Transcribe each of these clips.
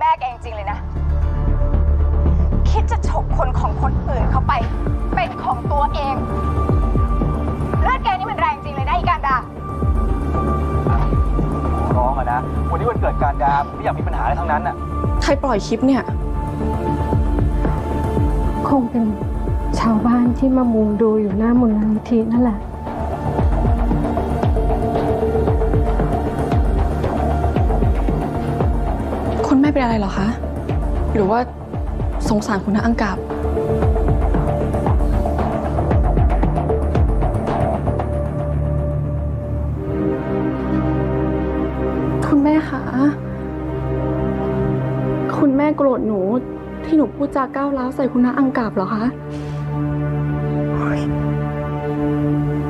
แม่แกจริงๆเลยนะ คิดจะฉกคนของคนอื่นเข้าไป เป็นของตัวเอง เลือดแกนี่มันแรงจริงเลยนะอีการดา ร้องอะนะ วันนี้วันเกิดการดาไม่อยากมีปัญหาอะไรทั้งนั้นอะใครปล่อยคลิปเนี่ย คงเป็นชาวบ้านที่มามุงดูอยู่หน้ามูลนิธินั่นแหละ เป็นอะไรหรอคะ หรือว่าสงสารคุณนะอังกาบคุณแม่คะคุณแม่โกรธหนูที่หนูพูดจาก้าวร้าวใส่คุณน้าอังกาบเหรอคะ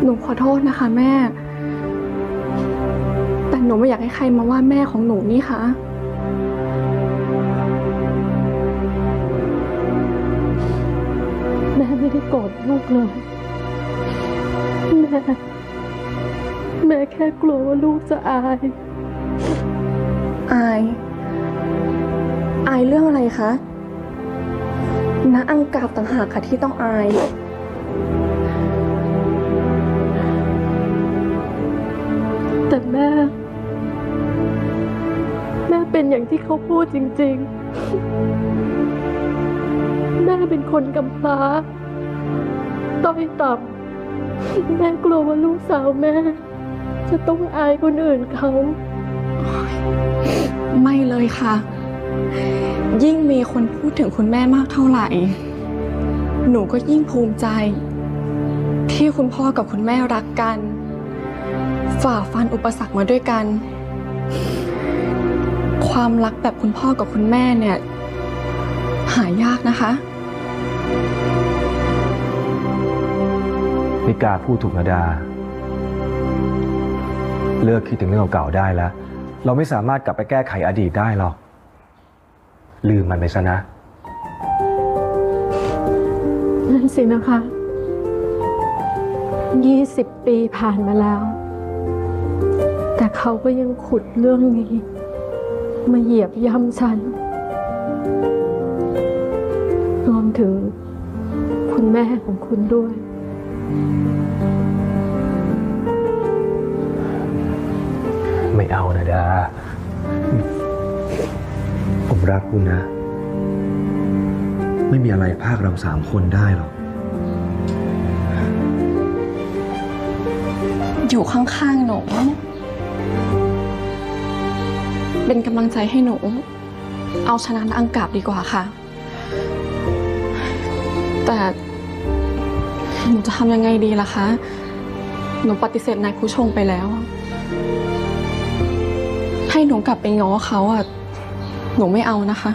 หนูขอโทษนะคะแม่ แต่หนูไม่อยากให้ใครมาว่าแม่ของหนูนี่คะแไม่ได้โกรธลูกเลยแม่แม่แค่กลัวว่าลูกจะอาย อาย อายเรื่องอะไรคะณอังกาบต่างหากค่ะที่ต้องอาย แต่แม่ แม่เป็นอย่างที่เขาพูดจริง ๆ แม่เป็นคนกำพร้า ต้อยต่ำแม่กลัวว่าลูกสาวแม่ จะต้องอายคนอื่นเขา ไม่เลยค่ะ ยิ่งมีคนพูดถึงคุณแม่มากเท่าไหร่ หนูก็ยิ่งภูมิใจ ที่คุณพ่อกับคุณแม่รักกัน ฝ่าฟันอุปสรรคมาด้วยกัน ความรักแบบคุณพ่อกับคุณแม่เนี่ย หายากนะคะ นิกาพูดถูกนะดา เลิกคิดถึงเรื่องเก่าๆได้แล้ว เราไม่สามารถกลับไปแก้ไขอดีตได้หรอก ลืมมันไปซะนะ นั่นสินะคะยี่สิบปีผ่านมาแล้ว แต่เขาก็ยังขุดเรื่องนี้ มาเหยียบย่ำฉัน รวมถึงคุณแม่ของคุณด้วย ไม่เอานะดา ผมรักคุณนะ ไม่มีอะไรภาคเราสามคนได้หรอก อยู่ข้างๆหนู เป็นกำลังใจให้หนู เอาชนะอังกาบดีกว่าค่ะ แต่ หนูจะทำยังไงดีล่ะคะ หนูปฏิเสธนายผู้ชงไปแล้ว ให้หนูกลับไปง้อเขาอะหนูไม่เอานะคะ